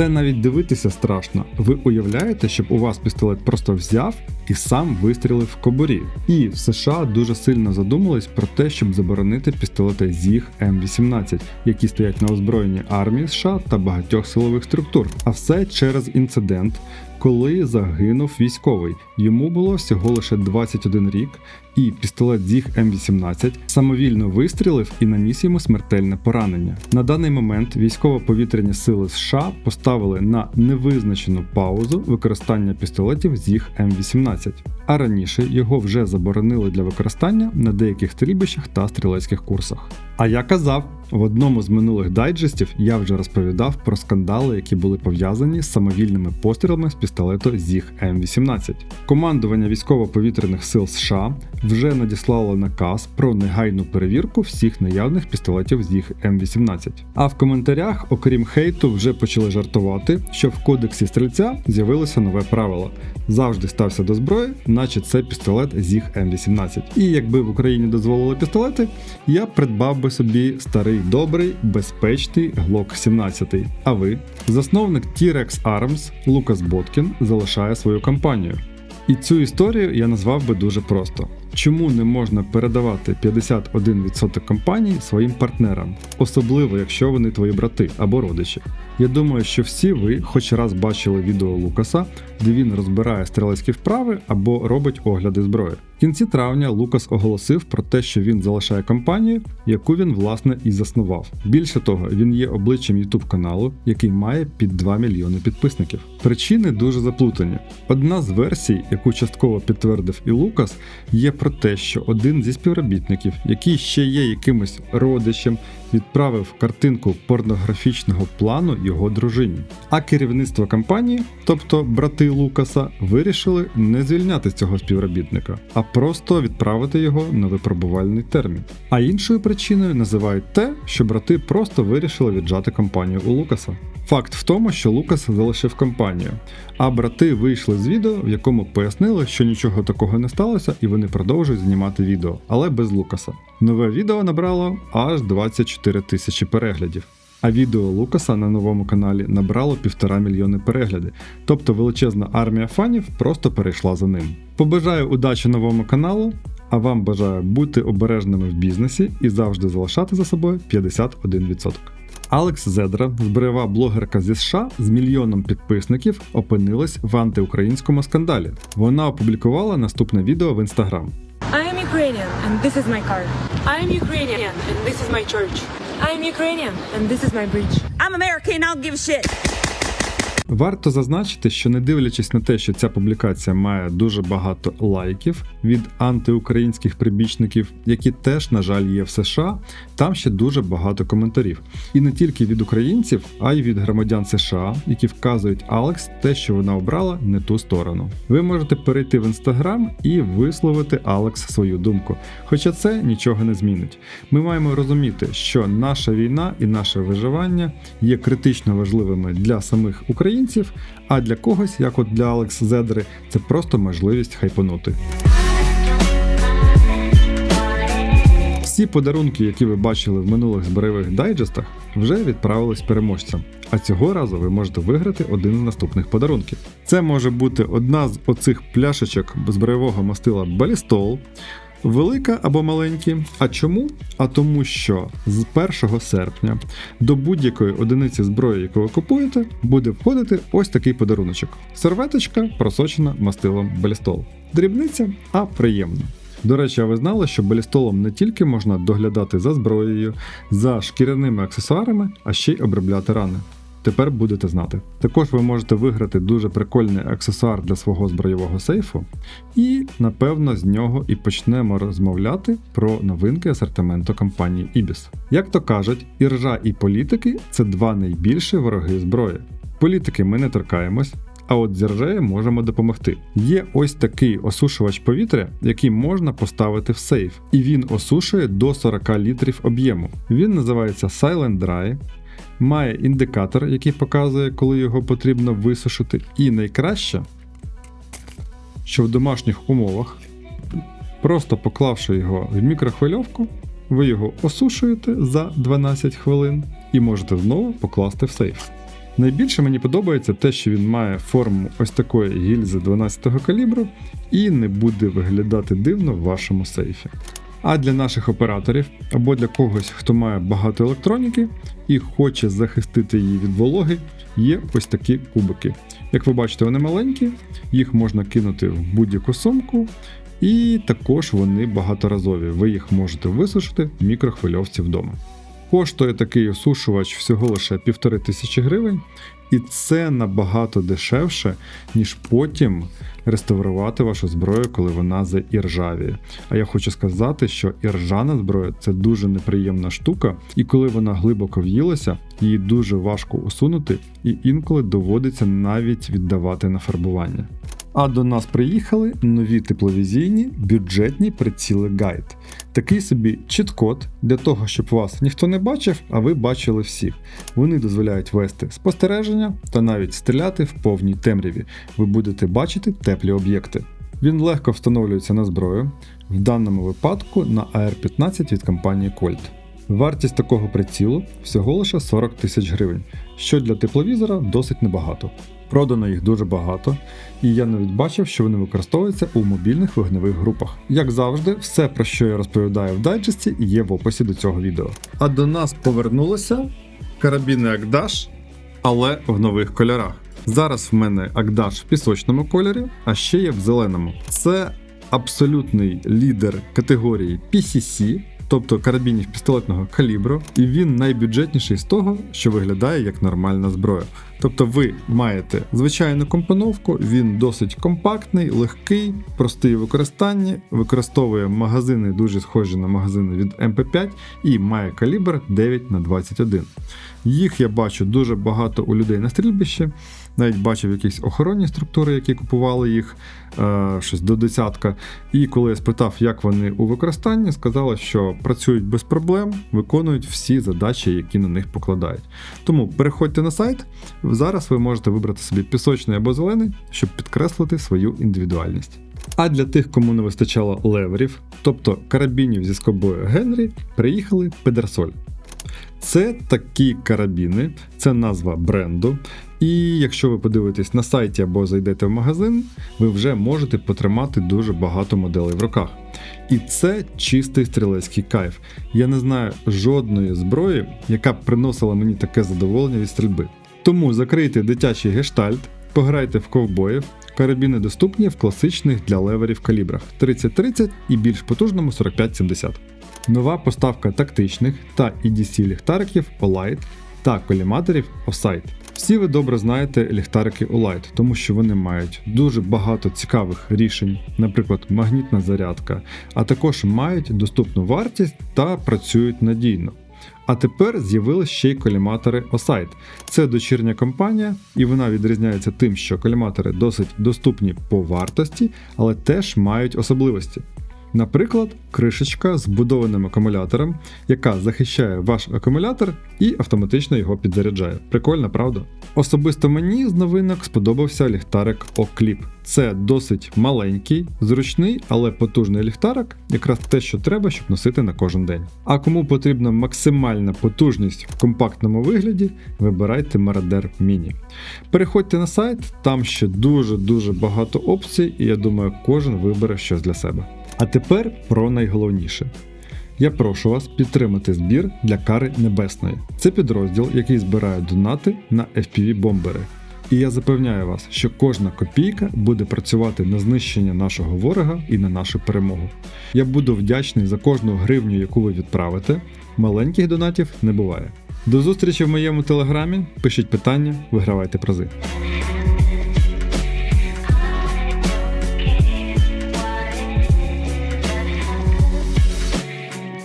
Це навіть дивитися страшно. Ви уявляєте, щоб у вас пістолет просто взяв і сам вистрілив в кобурі. І в США дуже сильно задумались про те, щоб заборонити пістолети ЗІГ М18, які стоять на озброєнні армії США та багатьох силових структур. А все через інцидент, коли загинув військовий. Йому було всього лише 21 рік, і пістолет ЗІГ М18 самовільно вистрілив і наніс йому смертельне поранення. На даний момент військово-повітряні сили США поставили на невизначену паузу використання пістолетів ЗІГ М18, а раніше його вже заборонили для використання на деяких стрільбищах та стрілецьких курсах. А я казав, в одному з минулих дайджестів я вже розповідав про скандали, які були пов'язані з самовільними пострілами з пістолету ЗІГ М18. Командування військово-повітряних сил США вже надіслало наказ про негайну перевірку всіх наявних пістолетів ЗІГ М18. А в коментарях, окрім хейту, вже почали жартувати, що в кодексі стрільця з'явилося нове правило: завжди стався до зброї, наче це пістолет ЗІГ М18. І якби в Україні дозволили пістолети, я придбав би собі старий добрий, безпечний Glock 17. А ви, засновник T-Rex Arms Лукас Боткін, залишає свою компанію. І цю історію я назвав би дуже просто. Чому не можна передавати 51% компаній своїм партнерам, особливо якщо вони твої брати або родичі? Я думаю, що всі ви хоч раз бачили відео Лукаса, де він розбирає стрілецькі вправи або робить огляди зброї. В кінці травня Лукас оголосив про те, що він залишає компанію, яку він власне і заснував. Більше того, він є обличчям YouTube каналу, який має під 2 мільйони підписників. Причини дуже заплутані. Одна з версій, яку частково підтвердив і Лукас, є про те, що один зі співробітників, який ще є якимось родичем, відправив картинку порнографічного плану його дружині. А керівництво компанії, тобто брати Лукаса, вирішили не звільняти цього співробітника, а просто відправити його на випробувальний термін. А іншою причиною називають те, що брати просто вирішили віджати компанію у Лукаса. Факт в тому, що Лукас залишив компанію, а брати вийшли з відео, в якому пояснили, що нічого такого не сталося, і вони продовжують знімати відео, але без Лукаса. Нове відео набрало аж 24 тисячі переглядів. А відео Лукаса на новому каналі набрало півтора мільйони перегляди, тобто величезна армія фанів просто перейшла за ним. Побажаю удачі новому каналу, а вам бажаю бути обережними в бізнесі і завжди залишати за собою 51%. Алекс Зедра, зброєва блогерка зі США з мільйоном підписників, опинилась в антиукраїнському скандалі. Вона опублікувала наступне відео в інстаграм. I am Ukrainian and this is my car. I am Ukrainian and this is my church. I am Ukrainian and this is my bridge. I'm American, I'll give shit. Варто зазначити, що не дивлячись на те, що ця публікація має дуже багато лайків від антиукраїнських прибічників, які теж, на жаль, є в США, там ще дуже багато коментарів. І не тільки від українців, а й від громадян США, які вказують Алекс те, що вона обрала не ту сторону. Ви можете перейти в інстаграм і висловити Алекс свою думку. Хоча це нічого не змінить. Ми маємо розуміти, що наша війна і наше виживання є критично важливими для самих українців, а для когось, як от для Алекс Зедри, це просто можливість хайпанути. Всі подарунки, які ви бачили в минулих збройових дайджестах, вже відправились переможцям. А цього разу ви можете виграти один з наступних подарунків. Це може бути одна з оцих пляшечок збройового мастила Балістол, велика або маленькі. А чому? А тому, що з 1 серпня до будь-якої одиниці зброї, яку ви купуєте, буде входити ось такий подаруночок: серветочка, просочена мастилом Балістол. Дрібниця, а приємно. До речі, а ви знали, що балістолом не тільки можна доглядати за зброєю, за шкіряними аксесуарами, а ще й обробляти рани. Тепер будете знати. Також ви можете виграти дуже прикольний аксесуар для свого збройового сейфу, і напевно з нього і почнемо розмовляти про новинки асортименту компанії Ibis. Як то кажуть, і ржа, і політики це два найбільші вороги зброї. Політики ми не торкаємось. А от з ржею можемо допомогти. Є ось такий осушувач повітря, який можна поставити в сейф, і він осушує до 40 літрів об'єму. Він називається Silent Dry, має індикатор, який показує, коли його потрібно висушити. І найкраще, що в домашніх умовах, просто поклавши його в мікрохвильовку, ви його осушуєте за 12 хвилин і можете знову покласти в сейф. Найбільше мені подобається те, що він має форму ось такої гільзи 12-го калібру і не буде виглядати дивно в вашому сейфі. А для наших операторів або для когось, хто має багато електроніки і хоче захистити її від вологи, є ось такі кубики. Як ви бачите, вони маленькі, їх можна кинути в будь-яку сумку, і також вони багаторазові. Ви їх можете висушити в мікрохвильовці вдома. Коштує такий осушувач всього лише півтори тисячі гривень, і це набагато дешевше, ніж потім реставрувати вашу зброю, коли вона заіржавіє. А я хочу сказати, що іржана зброя це дуже неприємна штука, і коли вона глибоко в'їлася, її дуже важко усунути, і інколи доводиться навіть віддавати на фарбування. А до нас приїхали нові тепловізійні бюджетні приціли гайд. Такий собі чіт-код для того, щоб вас ніхто не бачив, а ви бачили всіх. Вони дозволяють вести спостереження та навіть стріляти в повній темряві. Ви будете бачити теплі об'єкти. Він легко встановлюється на зброю, в даному випадку на AR-15 від компанії Colt. Вартість такого прицілу всього лише 40 тисяч гривень, що для тепловізора досить небагато. Продано їх дуже багато, і я навіть бачив, що вони використовуються у мобільних вогневих групах. Як завжди, все про що я розповідаю в дайджесті, є в описі до цього відео. А до нас повернулися карабіни Акдаш, але в нових кольорах. Зараз в мене Акдаш в пісочному кольорі, а ще є в зеленому. Це абсолютний лідер категорії PCC, тобто карабінів пістолетного калібру, і він найбюджетніший з того, що виглядає як нормальна зброя. Тобто ви маєте звичайну компоновку, він досить компактний, легкий, простий у використанні, використовує магазини дуже схожі на магазини від MP5 і має калібр 9 на 21. Їх я бачу дуже багато у людей на стрільбищі. Навіть бачив якісь охоронні структури, які купували їх е, щось до десятка. І коли я спитав, як вони у використанні, сказали, що працюють без проблем, виконують всі задачі, які на них покладають. Тому переходьте на сайт. Зараз ви можете вибрати собі пісочний або зелений, щоб підкреслити свою індивідуальність. А для тих, кому не вистачало леверів, тобто карабінів зі скобою Генрі, приїхали Педерсоль. Це такі карабіни, це назва бренду. І якщо ви подивитесь на сайті або зайдете в магазин, ви вже можете потримати дуже багато моделей в руках. І це чистий стрілецький кайф. Я не знаю жодної зброї, яка б приносила мені таке задоволення від стрільби. Тому закрийте дитячий гештальт, пограйте в ковбоїв. Карабіни доступні в класичних для леверів калібрах 30-30 і більш потужному 45-70. Нова поставка тактичних та EDC ліхтариків Olight та коліматорів Osight. Всі ви добре знаєте ліхтарики Olight, тому що вони мають дуже багато цікавих рішень, наприклад, магнітна зарядка, а також мають доступну вартість та працюють надійно. А тепер з'явилися ще й коліматори осайт. Це дочірня компанія, і вона відрізняється тим, що коліматори досить доступні по вартості, але теж мають особливості. Наприклад, кришечка з вбудованим акумулятором, яка захищає ваш акумулятор і автоматично його підзаряджає. Прикольно, правда? Особисто мені з новинок сподобався ліхтарик Oclip. Це досить маленький, зручний, але потужний ліхтарик, якраз те, що треба, щоб носити на кожен день. А кому потрібна максимальна потужність в компактному вигляді, вибирайте Marauder Mini. Переходьте на сайт, там ще дуже-дуже багато опцій, і я думаю, кожен вибере щось для себе. А тепер про найголовніше. Я прошу вас підтримати збір для кари небесної. Це підрозділ, який збирає донати на FPV-бомбери. І я запевняю вас, що кожна копійка буде працювати на знищення нашого ворога і на нашу перемогу. Я буду вдячний за кожну гривню, яку ви відправите. Маленьких донатів не буває. До зустрічі в моєму телеграмі. Пишіть питання, вигравайте призи.